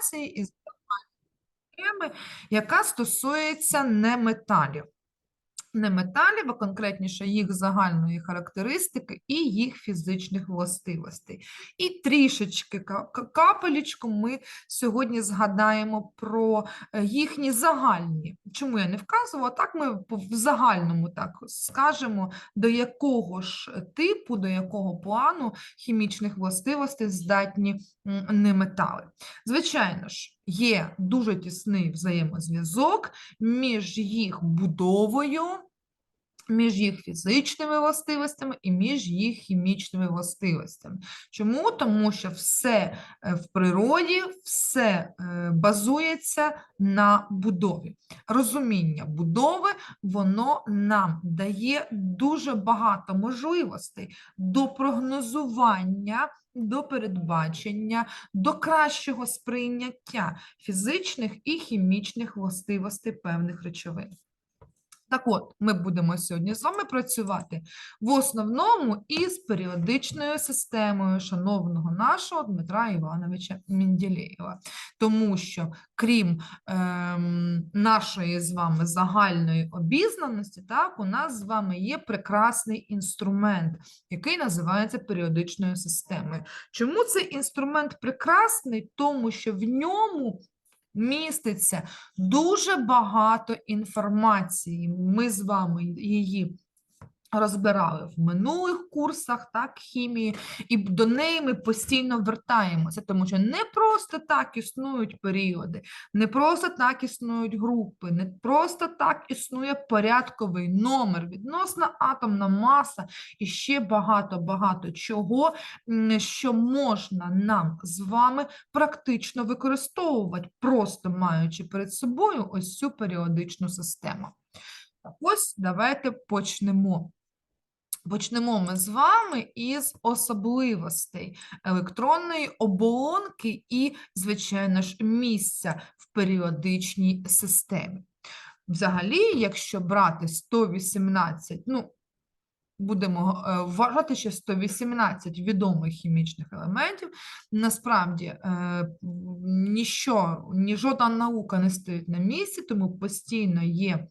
інформації із теми, яка стосується неметалів. Неметалів, а конкретніше їх загальної характеристики і їх фізичних властивостей. І трішечки ка- ка- ми сьогодні згадаємо про е, їхні загальні. Чому я не вказувала? Так ми в загальному так скажемо, до якого ж типу, до якого плану хімічних властивостей здатні м, неметали. Звичайно ж, є дуже тісний взаємозв'язок між їх будовою, між їх фізичними властивостями і між їх хімічними властивостями. Чому? Тому що все е, в природі, все е, базується на будові. Розуміння будови, воно нам дає дуже багато можливостей до прогнозування, до передбачення, до кращого сприйняття фізичних і хімічних властивостей певних речовин. Так от, ми будемо сьогодні з вами працювати в основному із періодичною системою шановного нашого Дмитра Івановича Менделєєва. Тому що, крім ем, нашої з вами загальної обізнаності, так, у нас з вами є прекрасний інструмент, який називається періодичною системою. Чому цей інструмент прекрасний? Тому що в ньому міститься дуже багато інформації. Ми з вами її розбирали в минулих курсах, так, хімії, і до неї ми постійно вертаємося, тому що не просто так існують періоди, не просто так існують групи, не просто так існує порядковий номер, відносна атомна маса і ще багато-багато чого, що можна нам з вами практично використовувати, просто маючи перед собою ось цю періодичну систему. Ось давайте почнемо. Почнемо ми з вами із особливостей електронної оболонки і, звичайно ж, місця в періодичній системі. Взагалі, якщо брати 118, ну, будемо е, вважати, що 118 відомих хімічних елементів, насправді е, ніщо, ні жодна наука не стоїть на місці, тому постійно є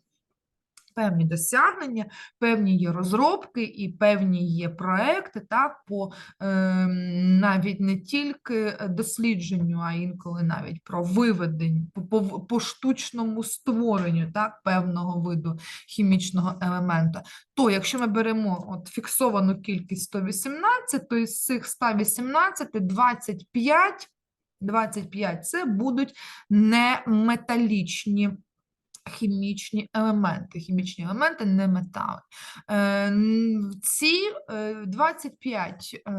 певні досягнення, певні є розробки і певні є проекти так, по ем, навіть не тільки дослідженню, а інколи навіть про виведення, по, по, по штучному створенню так, певного виду хімічного елемента. То якщо ми беремо от фіксовану кількість 118, то із цих 118 25, 25 це будуть неметалічні хімічні елементи. Хімічні елементи не метали. Е, Ці е, 25 е,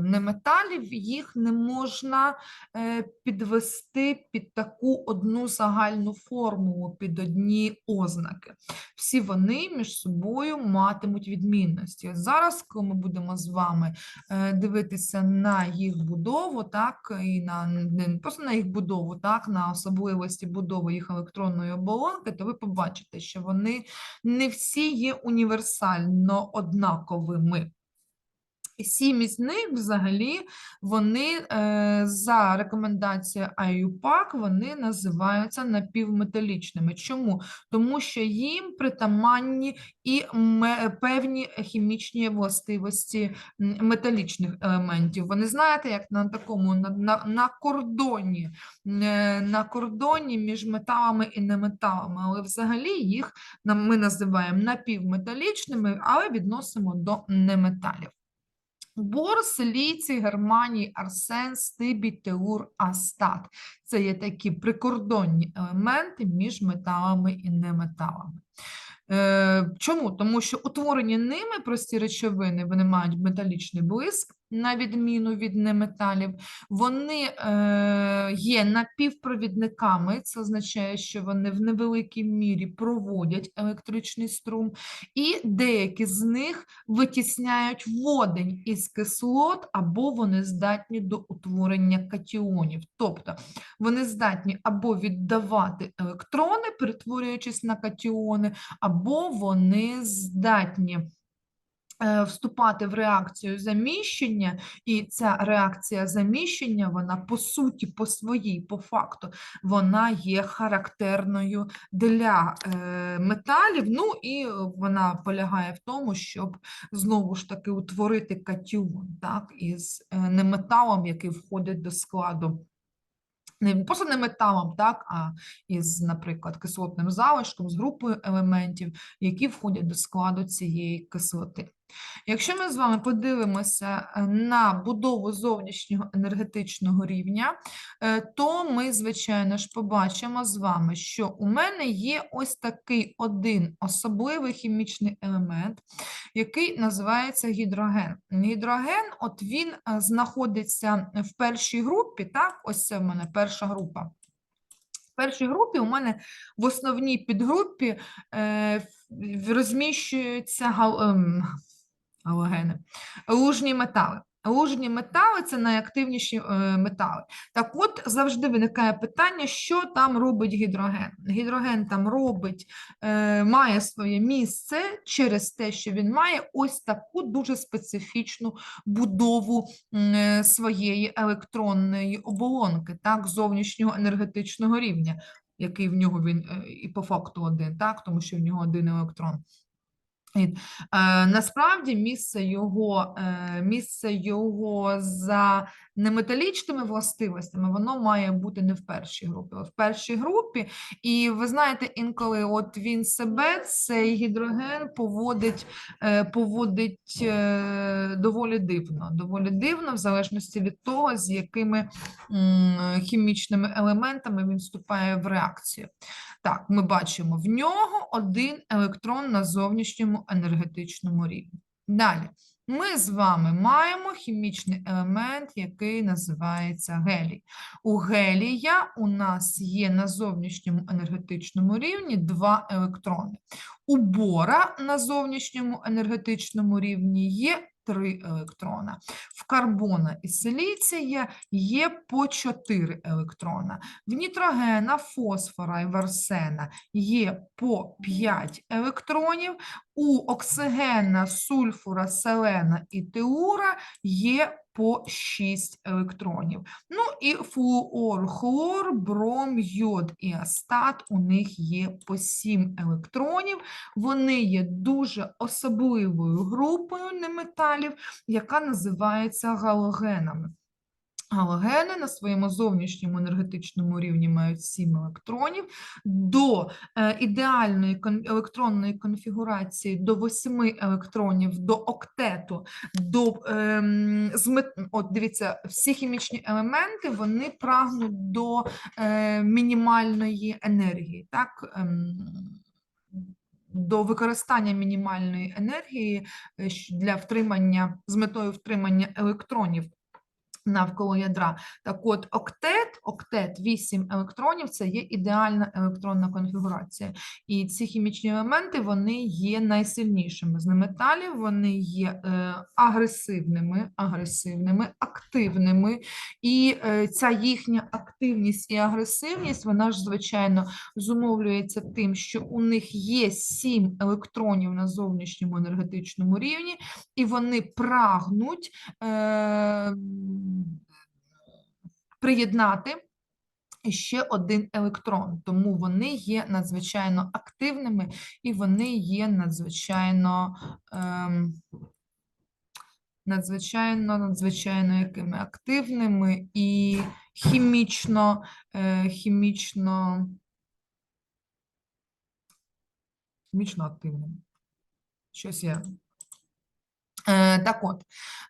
неметалів, їх не можна е, підвести під таку одну загальну формулу, під одні ознаки. Всі вони між собою матимуть відмінності. Зараз, коли ми будемо з вами е, дивитися на їх будову, так, і на просто на їх будову, так, на особливості будови їх електронної оболонки, то ви побачите, що вони не всі є універсально однаковими. Сім із них взагалі вони е, за рекомендацією IUPAC вони називаються напівметалічними. Чому? Тому що їм притаманні і певні хімічні властивості металічних елементів. Вони знаєте, як на такому на, на, на кордоні, е, на кордоні між металами і неметалами, але взагалі їх ми називаємо напівметалічними, але відносимо до неметалів. Бор, силіцій, Германії, арсен, Стибі, теур, астат. Це є такі прикордонні елементи між металами і неметалами. Е, Чому? Тому що утворені ними прості речовини, вони мають металічний блиск, на відміну від неметалів. Вони е, є напівпровідниками, це означає, що вони в невеликій мірі проводять електричний струм, і деякі з них витісняють водень із кислот, або вони здатні до утворення катіонів. Тобто вони здатні або віддавати електрони, перетворюючись на катіони, або вони здатні е, вступати в реакцію заміщення, і ця реакція заміщення, вона по суті, по своїй, по факту, вона є характерною для е, металів. Ну і вона полягає в тому, щоб знову ж таки утворити катіон так, із е, неметалом, який входить до складу. Не просто не металом, так, а із, наприклад, кислотним залишком, з групою елементів, які входять до складу цієї кислоти. Якщо ми з вами подивимося е, на будову зовнішнього енергетичного рівня, е, то ми, звичайно ж, побачимо з вами, що у мене є ось такий один особливий хімічний елемент, який називається гідроген. Гідроген, от він е, знаходиться в першій групі, так, ось це в мене перша група. В першій групі у мене в основній підгрупі е, галогени, лужні метали. Лужні метали це найактивніші е, метали. Так от завжди виникає питання, що там робить гідроген. Гідроген там робить, е, має своє місце через те, що він має ось таку дуже специфічну будову е, своєї електронної оболонки, так, зовнішнього енергетичного рівня, який в нього він і по факту один, так, тому що в нього один електрон. Е, насправді місце його, е, місце його за неметалічними властивостями, воно має бути не в першій групі, а в першій групі. І ви знаєте, інколи от він себе, цей гідроген поводить, е, поводить доволі дивно. Доволі дивно, в залежності від того, з якими хімічними елементами він вступає в реакцію. Так, ми бачимо в нього один електрон на зовнішньому енергетичному рівні. Далі, ми з вами маємо хімічний елемент, який називається гелій. У гелія у нас є на зовнішньому енергетичному рівні два електрони. У бора на зовнішньому енергетичному рівні є три електрона. В карбона і силіція є по чотири електрона. В нітрогена, фосфора і версена є по 5 електронів, у оксигена, сульфура, селена і теура є по 6 електронів. Ну і флуор, хлор, бром, йод і астат у них є по 7 електронів. Вони є дуже особливою групою неметалів, яка називається галогенами. Галогени на своєму зовнішньому енергетичному рівні мають 7 електронів. До е, ідеальної електронної конфігурації до 8 електронів, до октету, до ем, от дивіться, всі хімічні елементи вони прагнуть до е, мінімальної енергії. Так? Ем, до використання мінімальної енергії е, для втримання з метою втримання електронів навколо ядра. Так от октет, октет 8 електронів це є ідеальна електронна конфігурація. І ці хімічні елементи вони є найсильнішими з неметалів, вони є е, агресивними, агресивними, активними. І е, ця їхня активність і агресивність, вона ж, звичайно, зумовлюється тим, що у них є 7 електронів на зовнішньому енергетичному рівні, і вони прагнуть е, приєднати ще один електрон, тому вони є надзвичайно активними і вони є надзвичайно. ем, Надзвичайно, надзвичайно якими активними і хімічно, е, хімічно, хімічно активними. Щось я Так от,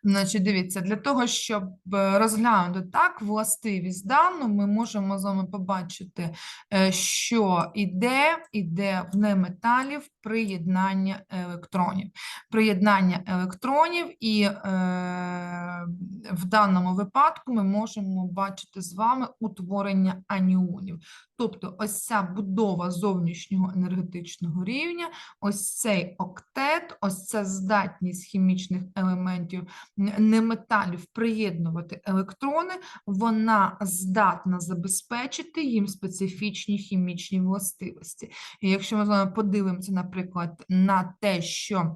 значить, дивіться, для того, щоб е, розглянути так властивість дану, ми можемо з вами побачити, е, що іде, іде в неметалів приєднання електронів. Приєднання електронів, і е, в даному випадку ми можемо бачити з вами утворення аніонів. Тобто ось ця будова зовнішнього енергетичного рівня, ось цей октет, ось ця здатність хімічних елементів неметалів приєднувати електрони, вона здатна забезпечити їм специфічні хімічні властивості. І якщо ми з вами подивимося, наприклад, на те, що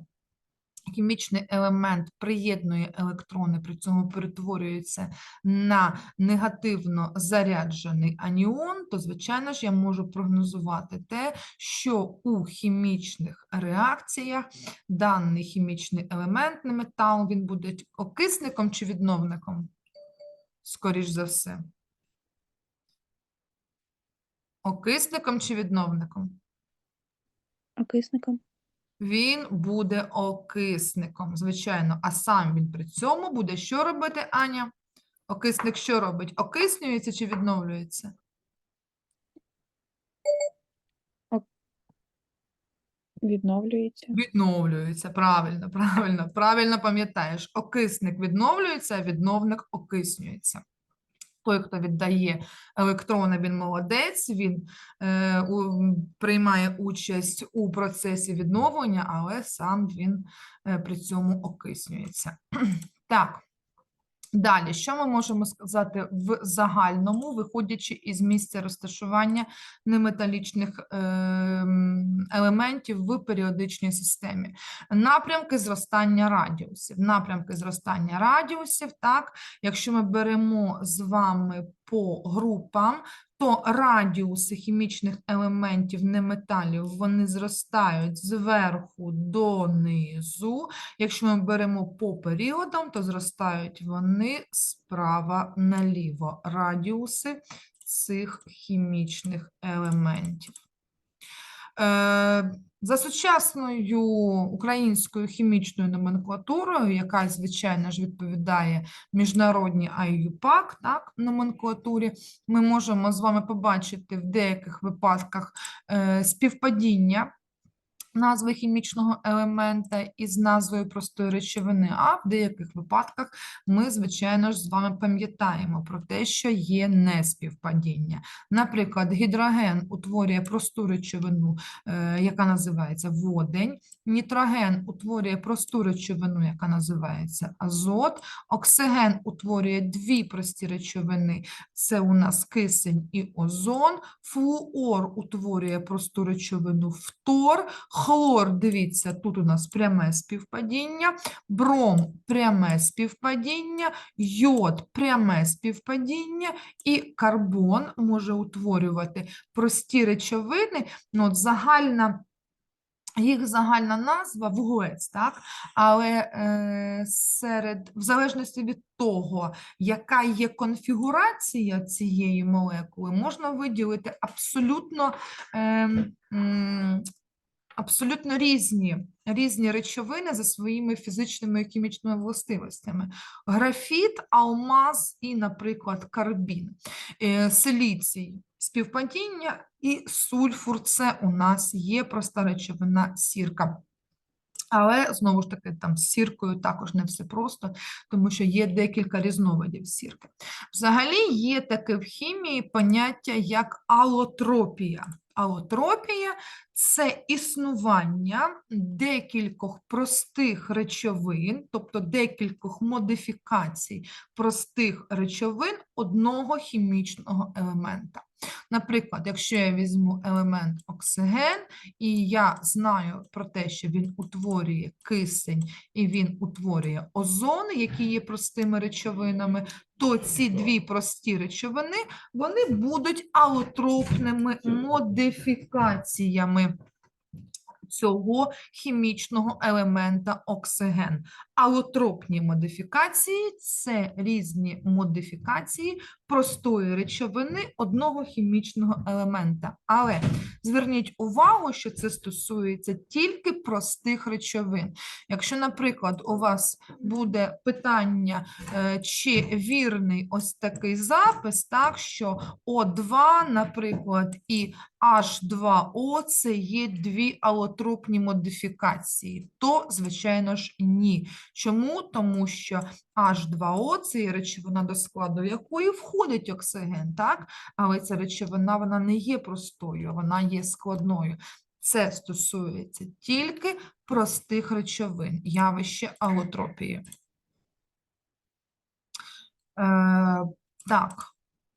хімічний елемент приєднує електрони, при цьому перетворюється на негативно заряджений аніон, то, звичайно ж, я можу прогнозувати те, що у хімічних реакціях даний хімічний елемент, не метал, він буде окисником чи відновником? Скоріш за все. Окисником чи відновником? Окисником. Він буде окисником, звичайно, а сам він при цьому буде що робити, Аня? Окисник що робить? Окиснюється чи відновлюється? Відновлюється. Відновлюється, правильно, правильно, правильно пам'ятаєш. Окисник відновлюється, а відновник окиснюється. Той, хто віддає електрони, він молодець, він е, у, приймає участь у процесі відновлення, але сам він е, при цьому окиснюється. Так. Далі, що ми можемо сказати в загальному, виходячи із місця розташування неметалічних ем, елементів в періодичній системі? Напрямки зростання радіусів. Напрямки зростання радіусів, так, якщо ми беремо з вами по групам, то радіуси хімічних елементів неметалів вони зростають зверху донизу. Якщо ми беремо по періодам, то зростають вони справа наліво. Радіуси цих хімічних елементів. Е, За сучасною українською хімічною номенклатурою, яка, звичайно ж, відповідає міжнародній IUPAC, так, номенклатурі, ми можемо з вами побачити в деяких випадках е, співпадіння назви хімічного елемента із назвою простої речовини, а в деяких випадках ми, звичайно ж, з вами пам'ятаємо про те, що є неспівпадіння. Наприклад, гідроген утворює просту речовину, е, яка називається водень, нітроген утворює просту речовину, яка називається азот, оксиген утворює дві прості речовини, це у нас кисень і озон, флуор утворює просту речовину фтор, хлор, дивіться, тут у нас пряме співпадіння, бром пряме співпадіння, йод пряме співпадіння, і карбон може утворювати прості речовини, ну, от загальна. Їх загальна назва вуглець, так? але е, серед, в залежності від того, яка є конфігурація цієї молекули, можна виділити абсолютно, е, абсолютно різні, різні речовини за своїми фізичними і хімічними властивостями. Графіт, алмаз і, наприклад, карбін, Е, силіцій співпадіння і сульфур це у нас є проста речовина сірка. Але знову ж таки, там з сіркою також не все просто, тому що є декілька різновидів сірки. Взагалі є таке в хімії поняття як алотропія. Алотропія це існування декількох простих речовин, тобто декількох модифікацій простих речовин одного хімічного елемента. Наприклад, якщо я візьму елемент оксиген, і я знаю про те, що він утворює кисень і він утворює озон, які є простими речовинами, то ці дві прості речовини вони будуть алотропними модифікаціями цього хімічного елемента оксиген. Алотропні модифікації це різні модифікації простої речовини одного хімічного елемента. Але зверніть увагу, що це стосується тільки простих речовин. Якщо, наприклад, у вас буде питання, е, чи вірний ось такий запис, так, що О2, наприклад, і H2O це є дві алотропні модифікації, то, звичайно ж, ні. Чому? Тому що H2O це є речовина, до складу якої входить оксиген, так? але ця речовина вона не є простою, вона є складною. Це стосується тільки простих речовин, явище алотропії. Е, так,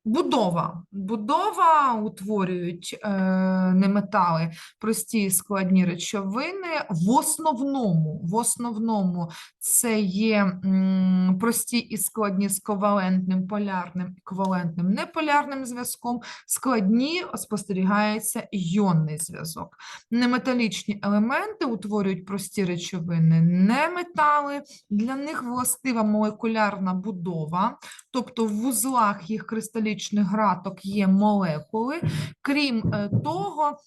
Будова. Будова утворюють е, неметали, прості складні речовини. В основному, в основному це є м, прості і складні з ковалентним полярним ковалентним неполярним зв'язком. Складні спостерігається йонний зв'язок. Неметалічні елементи утворюють прості речовини, неметали. Для них властива молекулярна будова, тобто в вузлах їх кристалічних граток є молекули. Крім е, того,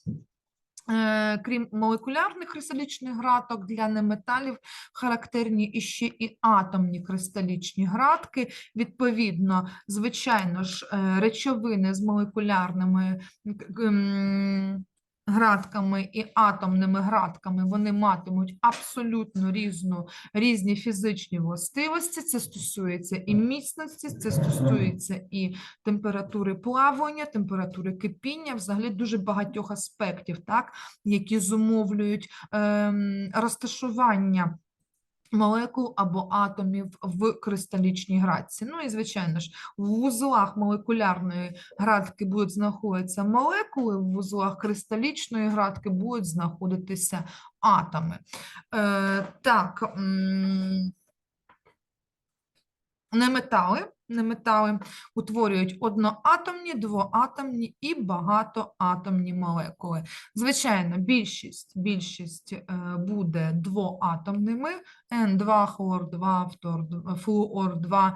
е, крім молекулярних кристалічних граток, для неметалів характерні іще і атомні кристалічні гратки. Відповідно, звичайно ж, е, речовини з молекулярними гратками і атомними градками вони матимуть абсолютно різну, різні фізичні властивості. Це стосується і міцності, це стосується і температури плавання, температури кипіння, взагалі дуже багатьох аспектів, так, які зумовлюють ем, розташування молекул або атомів в кристалічній градці. Ну і, звичайно ж, в вузлах молекулярної градки будуть знаходитися молекули, в вузлах кристалічної градки будуть знаходитися атоми. Е, так, не неметали, неметали утворюють одноатомні, двоатомні і багатоатомні молекули. Звичайно, більшість, більшість е, буде двоатомними, Н2, хлор-2, фтор- флуор-2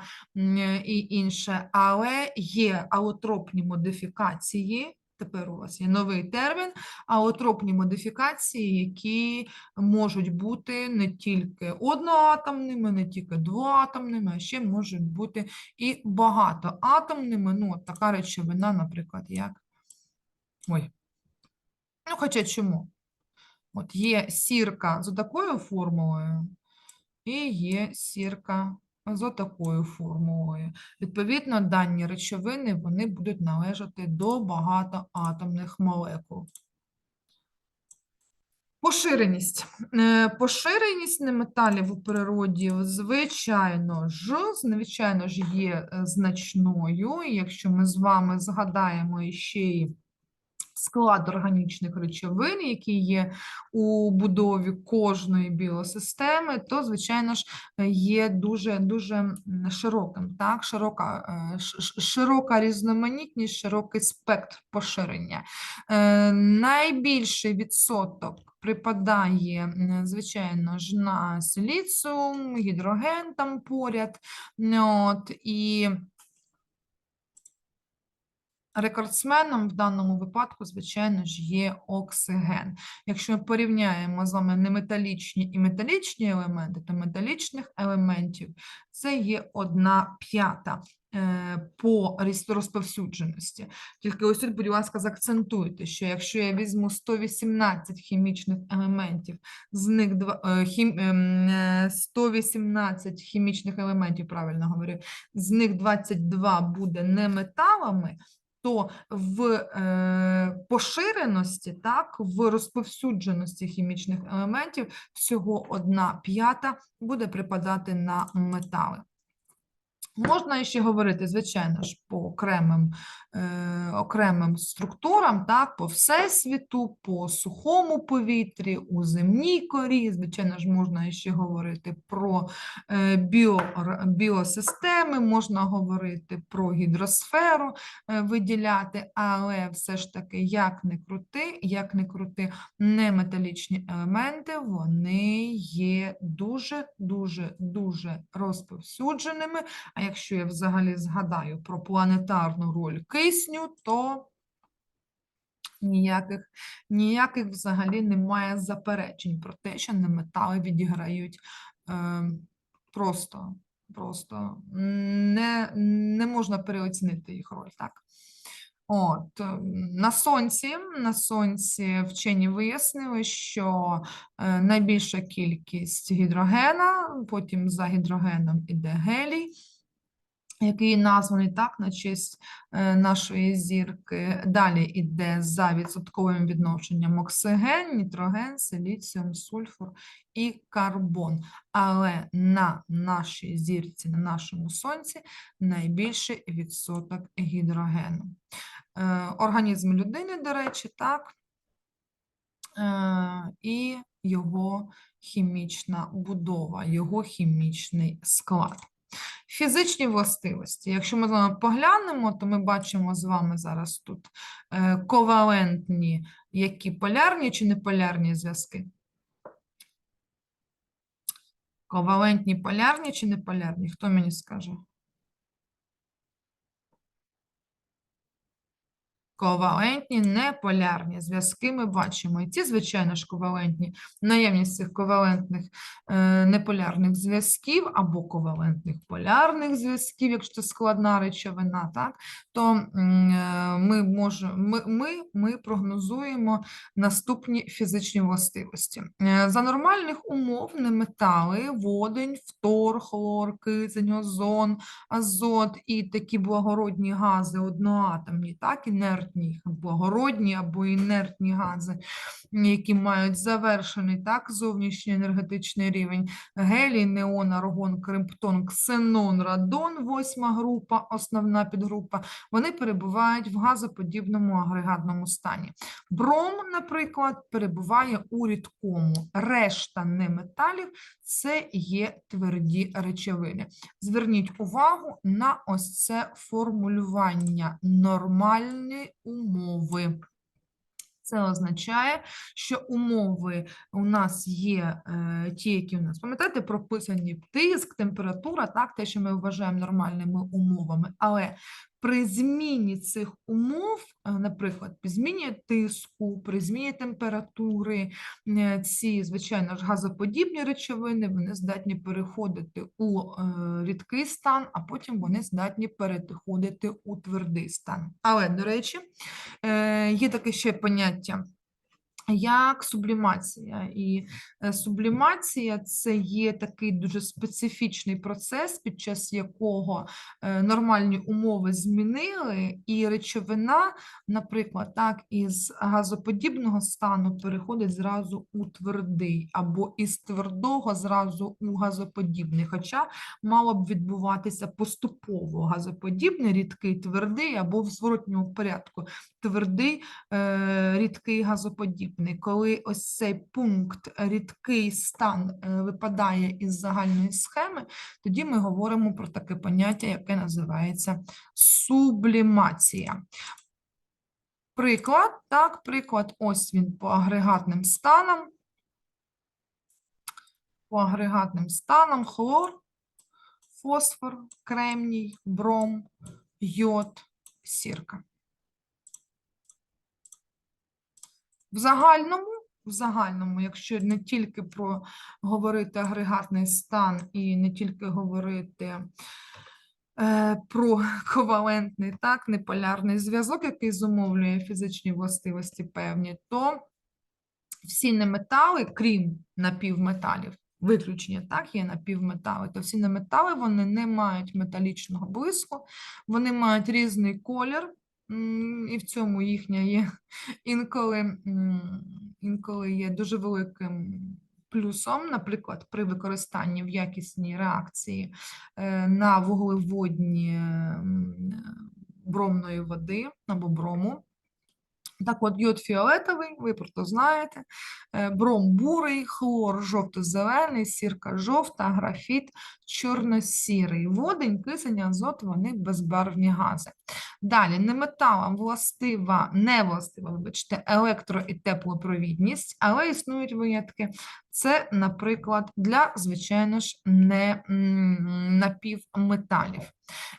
і інше, але є алотропні модифікації. Тепер у вас є новий термін, алотропні модифікації, які можуть бути не тільки одноатомними, не тільки двоатомними, а ще можуть бути і багатоатомними. Ну, от така речовина, наприклад, як. Ой. Ну, хоча чому? От є сірка з такою формулою, і є сірка з такою формулою. Відповідно, дані речовини вони будуть належати до багатоатомних молекул. Поширеність. Е, Поширеність неметалів у природі, звичайно ж, звичайно ж, є е, значною. Якщо ми з вами згадаємо ще й склад органічних речовин, які є у будові кожної біосистеми, то, звичайно ж, є дуже, дуже широким, так? широка, е, широка різноманітність, широкий спектр поширення. Е, Найбільший відсоток припадає, звичайно ж, на силіціум, гідроген там поряд. От, і рекордсменом в даному випадку, звичайно ж, є оксиген. Якщо ми порівняємо з вами неметалічні і металічні елементи, то металічних елементів це є одна п'ята е, по розповсюдженості. Тільки ось тут, будь ласка, заакцентуйте, що якщо я візьму 118 хімічних елементів, з них два, е, хім, ем, е, 118 хімічних елементів, правильно говорю, з них 22 буде не металами, то в е, поширеності, так, в розповсюдженості хімічних елементів всього одна п'ята буде припадати на метали. Можна ще говорити, звичайно ж, по окремим, окремим структурам, так, по всесвіту, по сухому повітрі, у земній корі. Звичайно ж, можна ще говорити про е, біо, біосистеми, можна говорити про гідросферу, е, виділяти, але все ж таки, як не крути, як не крути, неметалічні елементи, вони є дуже, дуже, розповсюдженими. А якщо я взагалі згадаю про планетарну роль кисню, то ніяких, ніяких взагалі немає заперечень про те, що неметали відіграють е, просто, просто не, не можна переоцінити їх роль, так? От, ем, на сонці, на сонці вчені вияснили, що е, найбільша кількість гідрогена, потім за гідрогеном іде гелій. Який названий так на честь е, нашої зірки. Далі йде за відсотковим відношенням оксиген, нітроген, силіціум, сульфур і карбон. Але на нашій зірці, на нашому сонці найбільший відсоток гідрогену. Е, Організм людини, до речі, так, е, і його хімічна будова, його хімічний склад. Фізичні властивості. Якщо ми з вами поглянемо, то ми бачимо з вами зараз тут е, ковалентні, які полярні чи неполярні зв'язки. Ковалентні, полярні чи неполярні? Хто мені скаже? Ковалентні, неполярні зв'язки ми бачимо. І ці, звичайно ж, ковалентні, наявність цих ковалентних е, неполярних зв'язків або ковалентних полярних зв'язків, якщо це складна речовина, так, то е, ми, можемо, ми, ми, ми прогнозуємо наступні фізичні властивості. Е, За нормальних умов неметали, водень, фтор, хлор, кисень, озон, азот і такі благородні гази одноатомні, так, інертні, благородні або інертні гази, які мають завершений так, зовнішній енергетичний рівень. Гелій, неон, аргон, криптон, ксенон, радон, восьма група, основна підгрупа, вони перебувають в газоподібному агрегатному стані. Бром, наприклад, перебуває у рідкому. Решта неметалів це є тверді речовини. Зверніть увагу на ось це формулювання нормальні умови. Це означає, що умови у нас є е, ті, які у нас, пам'ятаєте, прописані тиск, температура, так, те, що ми вважаємо нормальними умовами, але при зміні цих умов, е, наприклад, при зміні тиску, при зміні температури, е, ці, звичайно ж, газоподібні речовини, вони здатні переходити у е, рідкий стан, а потім вони здатні переходити у твердий стан. Але, до речі, є таке ще поняття. Як сублімація. І е, сублімація це є такий дуже специфічний процес, під час якого е, нормальні умови змінили, і речовина, наприклад, так, із газоподібного стану переходить зразу у твердий, або із твердого зразу у газоподібний. Хоча мало б відбуватися поступово газоподібний, рідкий, твердий, або в зворотньому порядку твердий, е, рідкий газоподібний. Коли ось цей пункт рідкий стан е, випадає із загальної схеми, тоді ми говоримо про таке поняття, яке називається сублімація. Приклад, так, приклад, ось він по агрегатним станам. По агрегатним станам хлор, фосфор, кремній, бром, йод, сірка. В загальному, в загальному, якщо не тільки про говорити агрегатний стан і не тільки говорити е, про ковалентний, так, неполярний зв'язок, який зумовлює фізичні властивості певні, то всі неметали, крім напівметалів, виключення, так, є напівметали, то всі неметали, вони не мають металічного блиску, вони мають різний колір, і в цьому їхня є інколи, інколи є дуже великим плюсом, наприклад, при використанні в якісній реакції е, на вуглеводні бромної води або брому. Так от, йод фіолетовий, ви про то знаєте, е, бром бурий, хлор жовто-зелений, сірка жовта, графіт чорно-сірий, водень, кисень, азот, вони безбарвні гази. Далі, неметалам властива, не властива, вибачте, електро- і теплопровідність, але існують винятки. Це, наприклад, для, звичайно ж, не напівметалів.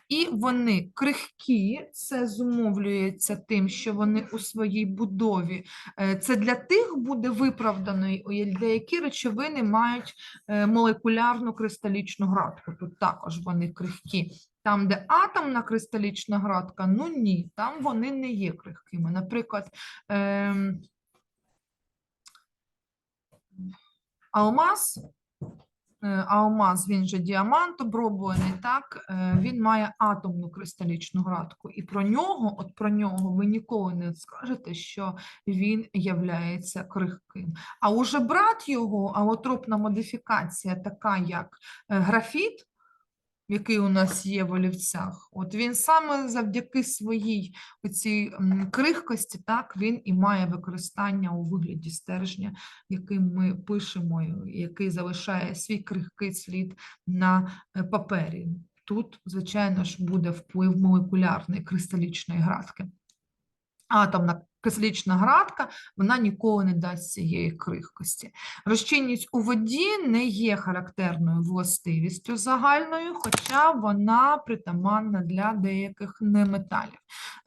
І вони крихкі, це зумовлюється тим, що вони у своїй будові. е, Це для тих буде виправдано, і деякі речовини мають е, молекулярну кристалічну градку. Тут також вони крихкі. Там, де атомна кристалічна градка, ну ні, там вони не є крихкими. Наприклад, ем, алмаз е, алмаз, він же діамант оброблений, так, е, він має атомну кристалічну градку. І про нього, от про нього ви ніколи не скажете, що він являється крихким. А уже брат його, алотропна модифікація, така як е, графіт, який у нас є в олівцях, от він саме завдяки своїй оцій крихкості, так, він і має використання у вигляді стержня, яким ми пишемо, який залишає свій крихкий слід на е, папері. Тут, звичайно ж, буде вплив молекулярної кристалічної градки. Атомна кристалічна градка, вона ніколи не дасть цієї крихкості. Розчинність у воді не є характерною властивістю загальною, хоча вона притаманна для деяких неметалів.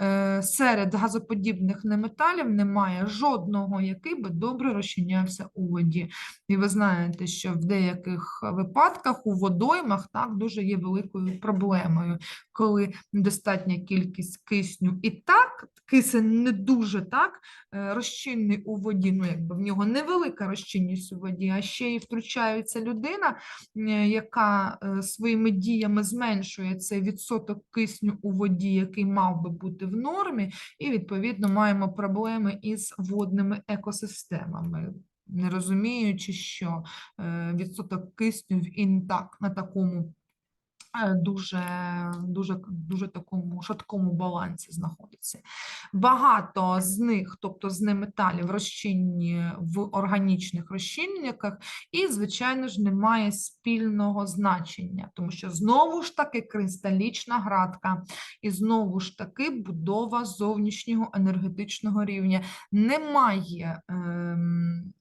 Е, Серед газоподібних неметалів немає жодного, який би добре розчинявся у воді. І ви знаєте, що в деяких випадках у водоймах так дуже є великою проблемою, коли недостатня кількість кисню. І так, кисень не дуже так е, розчинний у воді, ну якби в нього невелика розчинність у воді, а ще й втручається людина, яка е, своїми діями зменшує цей відсоток кисню у воді, який мав би бути в нормі, і відповідно маємо проблеми із водними екосистемами. Не розуміючи, що е, відсоток кисню в інтак на такому дуже, дуже, дуже такому шаткому балансі знаходиться. Багато з них, тобто з неметалів, розчинні в органічних розчинниках, і, звичайно ж, немає спільного значення, тому що знову ж таки кристалічна градка, і знову ж таки будова зовнішнього енергетичного рівня немає. Ем,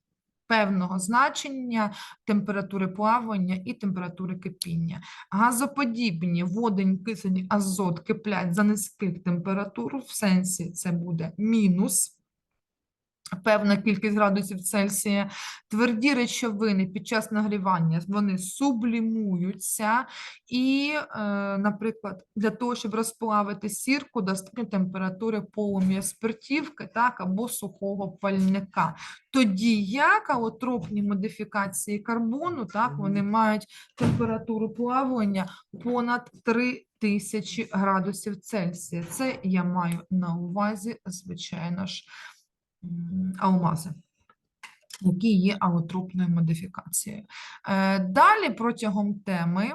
Певного значення температури плавання і температури кипіння. Газоподібні водень, кисень, азот киплять за низьких температур, в сенсі це буде мінус. Певна кількість градусів Цельсія. Тверді речовини під час нагрівання вони сублімуються, і, е, наприклад, для того, щоб розплавити сірку, достатньо температури полум'я спиртівки так, або сухого пальника. Тоді як алотропні модифікації карбону, так, вони мають температуру плавлення понад 3000 градусів Цельсія. Це я маю на увазі, звичайно ж, алмази, які є алотропною модифікацією. Е, Далі протягом теми